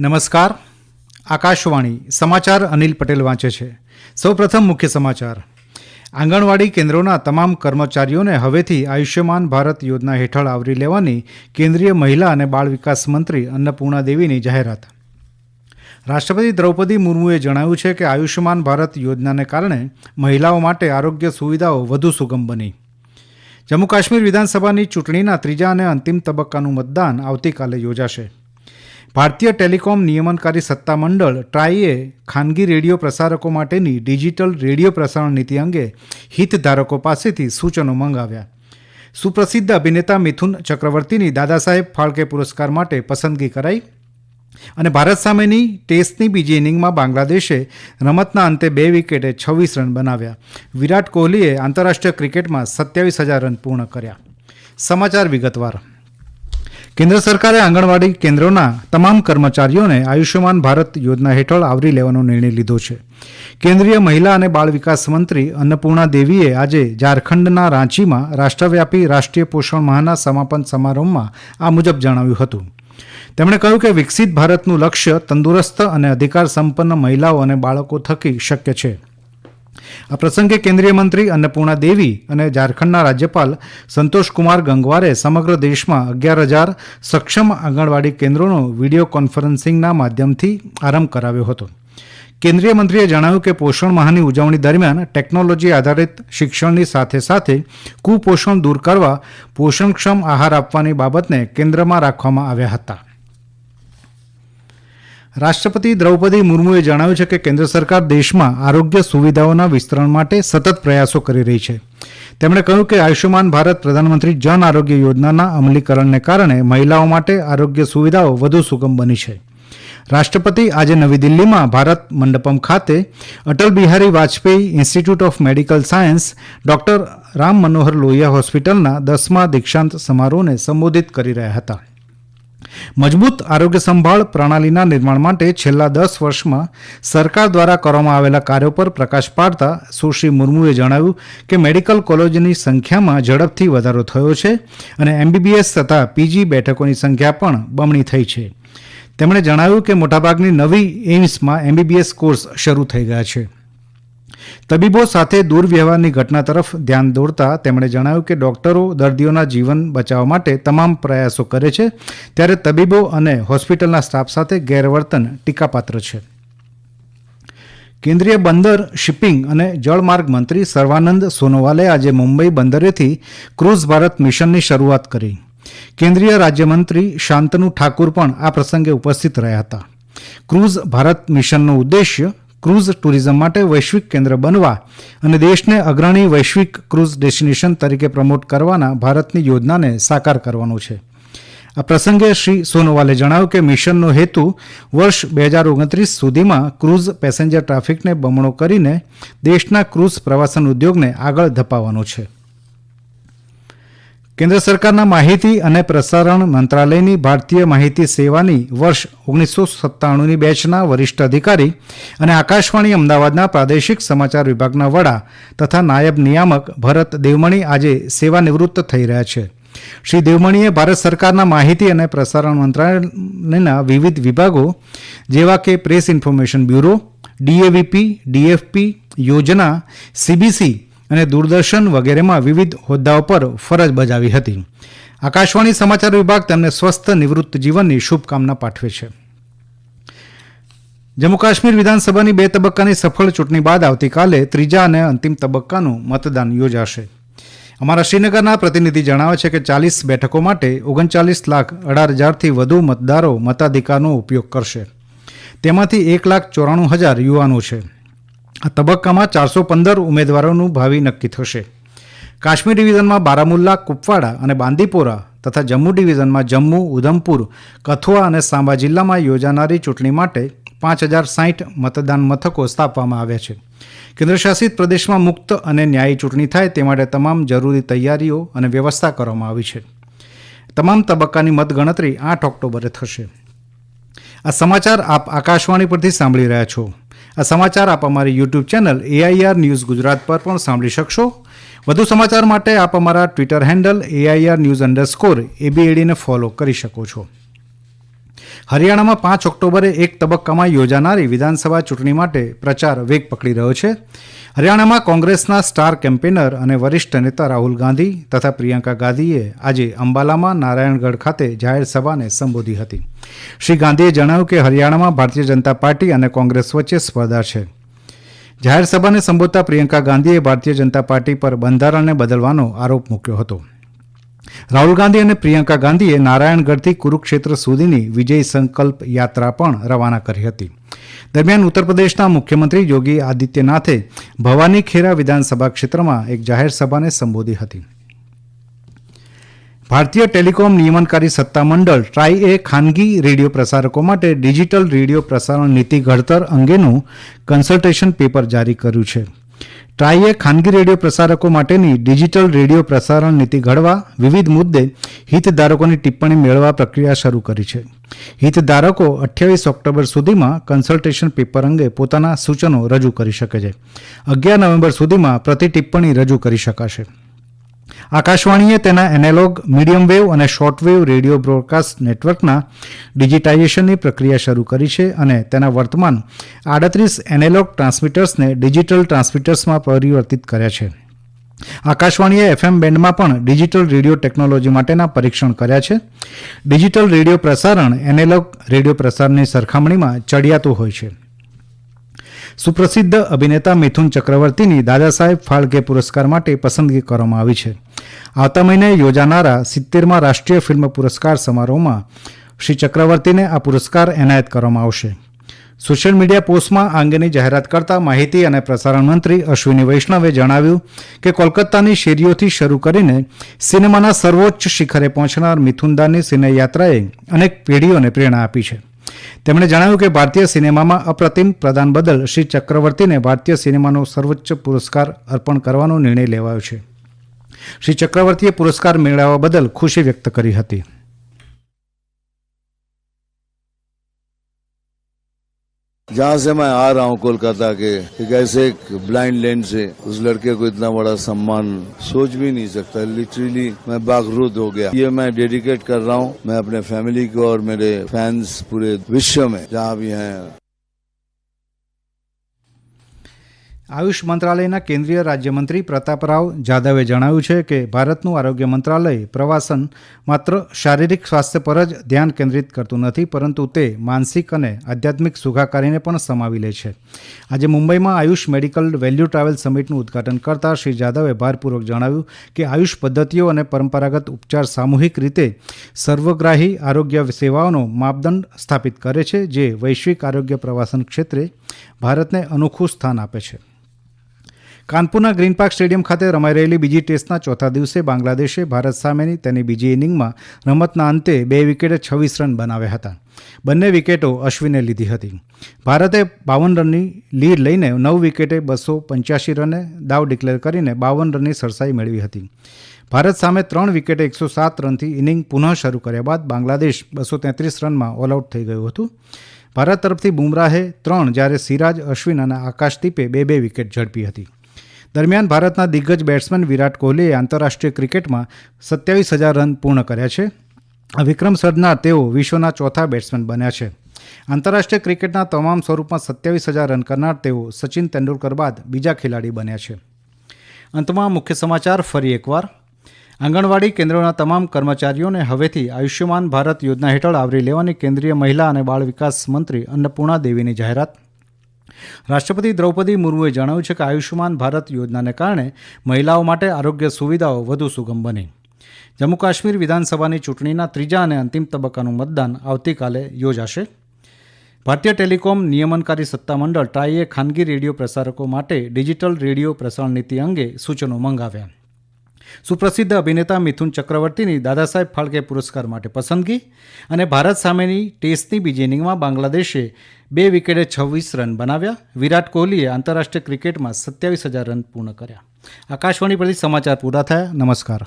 નમસ્કાર. આકાશવાણી સમાચાર અનિલ પટેલ વાંચે છે. સૌપ્રથમ મુખ્ય સમાચાર. આંગણવાડી કેન્દ્રોના તમામ કર્મચારીઓને હવેથી આયુષ્યમાન ભારત યોજના હેઠળ આવરી લેવાની કેન્દ્રીય મહિલા અને બાળ વિકાસ મંત્રી અન્નપૂર્ણા દેવીની જાહેરાત. રાષ્ટ્રપતિ દ્રૌપદી મુર્મુએ જણાવ્યું છે કે આયુષ્યમાન ભારત યોજનાને કારણે મહિલાઓ માટે આરોગ્ય સુવિધાઓ વધુ સુગમ બની. જમ્મુ કાશ્મીર વિધાનસભાની ચૂંટણીના ત્રીજા અને અંતિમ તબક્કાનું મતદાન આવતીકાલે યોજાશે. ભારતીય ટેલિકોમ નિયમનકારી સત્તામંડળ ટ્રાઈએ ખાનગી રેડિયો પ્રસારકો માટેની ડિજિટલ રેડિયો પ્રસારણ નીતિ અંગે હિતધારકો પાસેથી સૂચનો મંગાવ્યા. સુપ્રસિદ્ધ અભિનેતા મિથુન ચક્રવર્તીની દાદાસાહેબ ફાળકે પુરસ્કાર માટે પસંદગી કરાઈ અને ભારત સામેની ટેસ્ટની બીજી ઇનિંગમાં બાંગ્લાદેશે રમતના અંતે બે વિકેટે છવ્વીસ રન બનાવ્યા. વિરાટ કોહલીએ આંતરરાષ્ટ્રીય ક્રિકેટમાં સત્યાવીસ હજાર રન પૂર્ણ કર્યા. સમાચાર વિગતવાર. કેન્દ્ર સરકારે આંગણવાડી કેન્દ્રોના તમામ કર્મચારીઓને આયુષ્યમાન ભારત યોજના હેઠળ આવરી લેવાનો નિર્ણય લીધો છે. કેન્દ્રીય મહિલા અને બાળ વિકાસ મંત્રી અન્નપૂર્ણા દેવીએ આજે ઝારખંડના રાંચીમાં રાષ્ટ્રવ્યાપી રાષ્ટ્રીય પોષણ માહના સમાપન સમારોહમાં આ મુજબ જણાવ્યું હતું. તેમણે કહ્યું કે વિકસિત ભારતનું લક્ષ્ય તંદુરસ્ત અને અધિકાર સંપન્ન મહિલાઓ અને બાળકો થકી શક્ય છે. આ પ્રસંગે કેન્દ્રીય મંત્રી અન્નપૂર્ણા દેવી અને ઝારખંડના રાજ્યપાલ સંતોષકુમાર ગંગવારે સમગ્ર દેશમાં અગિયાર હજાર સક્ષમ આંગણવાડી કેન્દ્રોનો વીડિયો કોન્ફરન્સિંગના માધ્યમથી આરંભ કરાવ્યો હતો. કેન્દ્રીય મંત્રીએ જણાવ્યું કે પોષણ માહની ઉજવણી દરમિયાન ટેકનોલોજી આધારિત શિક્ષણની સાથે સાથે કુપોષણ દૂર કરવા પોષણક્ષમ આહાર આપવાની બાબતને કેન્દ્રમાં રાખવામાં આવ્યા હતા. રાષ્ટ્રપતિ દ્રૌપદી મુર્મુએ જણાવ્યું છે કે કેન્દ્ર સરકાર દેશમાં આરોગ્ય સુવિધાઓના વિસ્તરણ માટે સતત પ્રયાસો કરી રહી છે. તેમણે કહ્યું કે આયુષ્યમાન ભારત પ્રધાનમંત્રી જન આરોગ્ય યોજનાના અમલીકરણને કારણે મહિલાઓ માટે આરોગ્ય સુવિધાઓ વધુ સુગમ બની છે. રાષ્ટ્રપતિ આજે નવી દિલ્હીમાં ભારત મંડપમ ખાતે Atal Bihari Vajpayee institute of medical science, doctor Ram Manohar Lohia હોસ્પિટલના દસમા દીક્ષાંત સમારોહને સંબોધિત કરી રહ્યા હતા. મજબૂત આરોગ્ય સંભાળ પ્રણાલીના નિર્માણ માટે છેલ્લા દસ વર્ષમાં સરકાર દ્વારા કરવામાં આવેલા કાર્યો પર પ્રકાશ પાડતા સુશ્રી મુર્મુએ જણાવ્યું કે મેડિકલ કોલેજની સંખ્યામાં ઝડપથી વધારો થયો છે અને એમબીબીએસ તથા પીજી બેઠકોની સંખ્યા પણ બમણી થઈ છે. તેમણે જણાવ્યું કે મોટાભાગની નવી એઇમ્સમાં એમબીબીએસ કોર્સ શરૂ થઈ ગયા છે. તબીબો સાથે દુર્વ્યવહારની ઘટના તરફ ધ્યાન દોરતા તેમણે જણાવ્યું કે ડોક્ટરો દર્દીઓના જીવન બચાવવા માટે તમામ પ્રયાસો કરે છે, ત્યારે તબીબો અને હોસ્પિટલના સ્ટાફ સાથે ગેરવર્તન ટીકાપાત્ર છે. કેન્દ્રીય બંદર શિપિંગ અને જળમાર્ગ મંત્રી સર્વાનંદ સોનોવાલે આજે મુંબઈ બંદરેથી ક્રૂઝ ભારત મિશનની શરૂઆત કરી. કેન્દ્રીય રાજ્યમંત્રી શાંતનુ ઠાકુર પણ આ પ્રસંગે ઉપસ્થિત રહ્યા હતા. ક્રૂઝ ભારત મિશનનો ઉદ્દેશ્ય ક્રૂઝ ટુરિઝમ માટે વૈશ્વિક કેન્દ્ર બનવા અને દેશને અગ્રણી વૈશ્વિક ક્રૂઝ ડેસ્ટિનેશન તરીકે પ્રમોટ કરવાના ભારતની યોજનાને સાકાર કરવાનો છે. આ પ્રસંગે શ્રી સોનોવાલે જણાવ્યું કે મિશનનો હેતુ વર્ષ બે હજાર ઓગણત્રીસ સુધીમાં ક્રૂઝ પેસેન્જર ટ્રાફિકને બમણો કરીને દેશના ક્રૂઝ પ્રવાસન ઉદ્યોગને આગળ ધપાવવાનો છે. કેન્દ્ર સરકારના માહિતી અને પ્રસારણ મંત્રાલયની ભારતીય માહિતી સેવાની વર્ષ ઓગણીસો સત્તાણુંની બેચના વરિષ્ઠ અધિકારી અને આકાશવાણી અમદાવાદના પ્રાદેશિક સમાચાર વિભાગના વડા તથા નાયબ નિયામક ભરત દેવમણી આજે સેવા નિવૃત્ત થઈ રહ્યા છે. શ્રી દેવમણીએ ભારત સરકારના માહિતી અને પ્રસારણ મંત્રાલયના વિવિધ વિભાગો જેવા કે press information bureau, DAVP, DFP, Yojana, CBC અને દૂરદર્શન વગેરેમાં વિવિધ હોદ્દાઓ પર ફરજ બજાવી હતી. આકાશવાણી સમાચાર વિભાગ તેમને સ્વસ્થ, નિવૃત્ત જીવનની શુભકામના પાઠવે છે. જમ્મુ કાશ્મીર વિધાનસભાની બે તબક્કાની સફળ ચૂંટણી બાદ આવતીકાલે ત્રીજા અને અંતિમ તબક્કાનું મતદાન યોજાશે. અમારા શ્રીનગરના પ્રતિનિધિ જણાવે છે કે ચાલીસ બેઠકો માટે ઓગણચાલીસ લાખ અઢાર હજારથી વધુ મતદારો મતાધિકારનો ઉપયોગ કરશે. તેમાંથી એક લાખ ચોરાણું હજાર યુવાનો છે. આ તબક્કામાં ચારસો પંદર ઉમેદવારોનું ભાવિ નક્કી થશે. કાશ્મીર ડિવિઝનમાં બારામુલ્લા, કુપવાડા અને બાંદીપોરા તથા જમ્મુ ડિવિઝનમાં જમ્મુ, ઉધમપુર, કથુઆ અને સાંબા જિલ્લામાં યોજાનારી ચૂંટણી માટે પાંચ હજાર સાહીઠ મતદાન મથકો સ્થાપવામાં આવ્યા છે. કેન્દ્રશાસિત પ્રદેશમાં મુક્ત અને ન્યાયી ચૂંટણી થાય તે માટે તમામ જરૂરી તૈયારીઓ અને વ્યવસ્થા કરવામાં આવી છે. તમામ તબક્કાની મતગણતરી આઠ ઓક્ટોબરે થશે. આ સમાચાર આપ આકાશવાણી પરથી સાંભળી રહ્યા છો. આ સમાચાર આપ અમારી YouTube channel AIR news Gujarat પર પણ સાંભળી શકશો. વધુ સમાચાર માટે આપ અમારા Twitter handle AIR news underscore એબીએડીને follow કરી શકો છો. હરિયાણામાં પાંચ ઓક્ટોબરે એક તબક્કામાં યોજાનારી વિધાનસભા ચૂંટણી માટે પ્રચાર વેગ પકડી રહ્યો છે. હરિયાણામાં કોંગ્રેસના સ્ટાર કેમ્પેનર અને વરિષ્ઠ નેતા રાહુલ ગાંધી તથા પ્રિયંકા ગાંધીએ આજે અંબાલામાં નારાયણગઢ ખાતે જાહેર સભાને સંબોધી હતી. શ્રી ગાંધીએ જણાવ્યું કે હરિયાણામાં ભારતીય જનતા પાર્ટી અને કોંગ્રેસ વચ્ચે સ્પર્ધા છે. જાહેર સભાને સંબોધતા પ્રિયંકા ગાંધીએ ભારતીય જનતા પાર્ટી પર બંધારણને બદલવાનો આરોપ મૂક્યો હતો. રાહુલ ગાંધી અને પ્રિયંકા ગાંધીએ નારાયણગઢથી કુરુક્ષેત્ર સુધીની વિજય સંકલ્પ યાત્રા પણ રવાના કરી હતી. દરમિયાન ઉત્તર પ્રદેશના મુખ્યમંત્રી યોગી આદિત્યનાથે ભવાની ખેરા વિધાનસભા ક્ષેત્રમાં એક જાહેર સભાને સંબોધી હતી. ભારતીય ટેલિકોમ નિયમનકારી સત્તામંડળ ટ્રાઈએ ખાનગી રેડિયો પ્રસારકો માટે ડિજિટલ રેડિયો પ્રસારણ નીતિ ઘડતર અંગેનું કન્સલ્ટેશન પેપર જારી કર્યું છે. ટ્રાઈએ ખાનગી રેડિયો પ્રસારકો માટેની ડિજિટલ રેડિયો પ્રસારણ નીતિ ઘડવા વિવિધ મુદ્દે હિતધારકોની ટિપ્પણી મેળવવા પ્રક્રિયા શરૂ કરી છે. હિતધારકો અઠ્યાવીસ ઓક્ટોબર સુધીમાં કન્સલ્ટેશન પેપર અંગે પોતાના સૂચનો રજૂ કરી શકે છે. અગિયાર નવેમ્બર સુધીમાં પ્રતિ ટિપ્પણી રજૂ કરી શકાશે. આકાશવાણીએ તેના એનાલોગ, મીડિયમ વેવ અને શોર્ટવેવ રેડિયો બ્રોડકાસ્ટ નેટવર્કના ડિજિટાઇઝેશનની પ્રક્રિયા શરૂ કરી છે અને તેના વર્તમાન આડત્રીસ એનાલોગ ટ્રાન્સમિટર્સને ડિજિટલ ટ્રાન્સમિટર્સમાં પરિવર્તિત કર્યા છે. આકાશવાણીએ એફએમ બેન્ડમાં પણ ડિજિટલ રેડિયો ટેકનોલોજી માટેના પરીક્ષણ કર્યા છે. ડિજિટલ રેડિયો પ્રસારણ એનેલોગ રેડિયો પ્રસારણની સરખામણીમાં ચડિયાતું હોય છે. સુપ્રસિદ્ધ અભિનેતા મિથુન ચક્રવર્તીની દાદા સાહેબ ફાળકે પુરસ્કાર માટે પસંદગી કરવામાં આવી છે. આવતા મહિને યોજાનારા સિત્તેરમાં રાષ્ટ્રીય ફિલ્મ પુરસ્કાર સમારોહમાં શ્રી ચક્રવર્તીને આ પુરસ્કાર એનાયત કરવામાં આવશે. સોશિયલ મીડિયા પોસ્ટમાં આ અંગેની જાહેરાત કરતા માહિતી અને પ્રસારણ મંત્રી અશ્વિની વૈષ્ણવે જણાવ્યું કે કોલકાતાની શેરીઓથી શરૂ કરીને સિનેમાના સર્વોચ્ચ શિખરે પહોંચનાર મિથુનદાની સિનેયાત્રાએ અનેક પેઢીઓને પ્રેરણા આપી છે. તેમણે જણાવ્યું કે ભારતીય સિનેમામાં અપ્રતિમ પ્રદાન બદલ શ્રી ચક્રવર્તીને ભારતીય સિનેમાનો સર્વોચ્ચ પુરસ્કાર અર્પણ કરવાનો નિર્ણય લેવાયો છે. શ્રી ચક્રવર્તીએ પુરસ્કાર મેળવવા બદલ ખુશી વ્યક્ત કરી હતી. जहाँ से मैं आ रहा हूँ कोलकाता के, एक ऐसे एक ब्लाइंड लैंड से, उस लड़के को इतना बड़ा सम्मान सोच भी नहीं सकता। लिटरली मैं बागरूद हो गया। ये मैं डेडिकेट कर रहा हूँ। मैं अपने फैमिली को और मेरे फैंस पूरे विश्व में, जहाँ भी हैं આયુષ મંત્રાલયના કેન્દ્રીય રાજ્યમંત્રી પ્રતાપરાવ જાદવે જણાવ્યું છે કે ભારતનું આરોગ્ય મંત્રાલય પ્રવાસન માત્ર શારીરિક સ્વાસ્થ્ય પર જ ધ્યાન કેન્દ્રિત કરતું નથી, પરંતુ તે માનસિક અને આધ્યાત્મિક સુખાકારીને પણ સમાવી લે છે. આજે મુંબઈમાં આયુષ મેડિકલ વેલ્યુ ટ્રાવેલ સમિટનું ઉદ્ઘાટન કરતા શ્રી જાદવે ભારપૂર્વક જણાવ્યું કે આયુષ પદ્ધતિઓ અને પરંપરાગત ઉપચાર સામૂહિક રીતે સર્વગ્રાહી આરોગ્ય સેવાઓનો માપદંડ સ્થાપિત કરે છે, જે વૈશ્વિક આરોગ્ય પ્રવાસન ક્ષેત્રે ભારતને અનોખું સ્થાન આપે છે. કાનપુરના ગ્રીન પાર્ક સ્ટેડિયમ ખાતે રમાઈ રહેલી બીજી ટેસ્ટના ચોથા દિવસે બાંગ્લાદેશે ભારત સામેની તેની બીજી ઇનિંગમાં રમતના અંતે બે વિકેટે છવ્વીસ રન બનાવ્યા હતા. બંને વિકેટો અશ્વિને લીધી હતી. ભારતે બાવન રનની લીડ લઈને નવ વિકેટે બસો પંચ્યાસી રને દાવ ડિક્લેર કરીને બાવન રનની સરસાઈ મેળવી હતી. ભારત સામે ત્રણ વિકેટે એકસો સાત રનથી ઇનિંગ પુનઃ શરૂ કર્યા બાદ બાંગ્લાદેશ બસો તેત્રીસ રનમાં ઓલઆઉટ થઈ ગયું હતું. ભારત તરફથી બુમરાહે ત્રણ જ્યારે સિરાજ, અશ્વિન અને આકાશદીપે બે બે વિકેટ ઝડપી હતી. દરમિયાન ભારતના દિગ્ગજ બેટ્સમેન વિરાટ કોહલીએ આંતરરાષ્ટ્રીય ક્રિકેટમાં સત્યાવીસ હજાર રન પૂર્ણ કર્યા છે. આ વિક્રમ સર્જનાર તેઓ વિશ્વના ચોથા બેટ્સમેન બન્યા છે. આંતરરાષ્ટ્રીય ક્રિકેટના તમામ સ્વરૂપમાં સત્યાવીસ હજાર રન કરનાર તેઓ સચિન તેંડુલકર બાદ બીજા ખેલાડી બન્યા છે. અંતમાં મુખ્ય સમાચાર ફરી એકવાર. આંગણવાડી કેન્દ્રોના તમામ કર્મચારીઓને હવેથી આયુષ્યમાન ભારત યોજના હેઠળ આવરી લેવાની કેન્દ્રીય મહિલા અને બાળ વિકાસ મંત્રી અન્નપૂર્ણા દેવીની જાહેરાત. રાષ્ટ્રપતિ દ્રૌપદી મુર્મુએ જણાવ્યું છે કે આયુષ્યમાન ભારત યોજનાને કારણે મહિલાઓ માટે આરોગ્ય સુવિધાઓ વધુ સુગમ બની. જમ્મુ કાશ્મીર વિધાનસભાની ચૂંટણીના ત્રીજા અને અંતિમ તબક્કાનું મતદાન આવતીકાલે યોજાશે. ભારતીય ટેલિકોમ નિયમનકારી સત્તામંડળ ટ્રાઈએ ખાનગી રેડિયો પ્રસારકો માટે ડિજિટલ રેડિયો પ્રસારણ નીતિ અંગે સૂચનો મંગાવ્યા. સુપ્રસિદ્ધ અભિનેતા મિથુન ચક્રવર્તીની દાદા સાહેબ ફાળકે પુરસ્કાર માટે પસંદગી અને ભારત સામેની ટેસ્ટની બીજી ઇનિંગમાં બાંગ્લાદેશે બે વિકેટે છવ્વીસ રન બનાવ્યા. વિરાટ કોહલીએ આંતરરાષ્ટ્રીય ક્રિકેટમાં સત્યાવીસ હજાર રન પૂર્ણ કર્યા. આકાશવાણી પરથી સમાચાર પૂરા થયા. નમસ્કાર.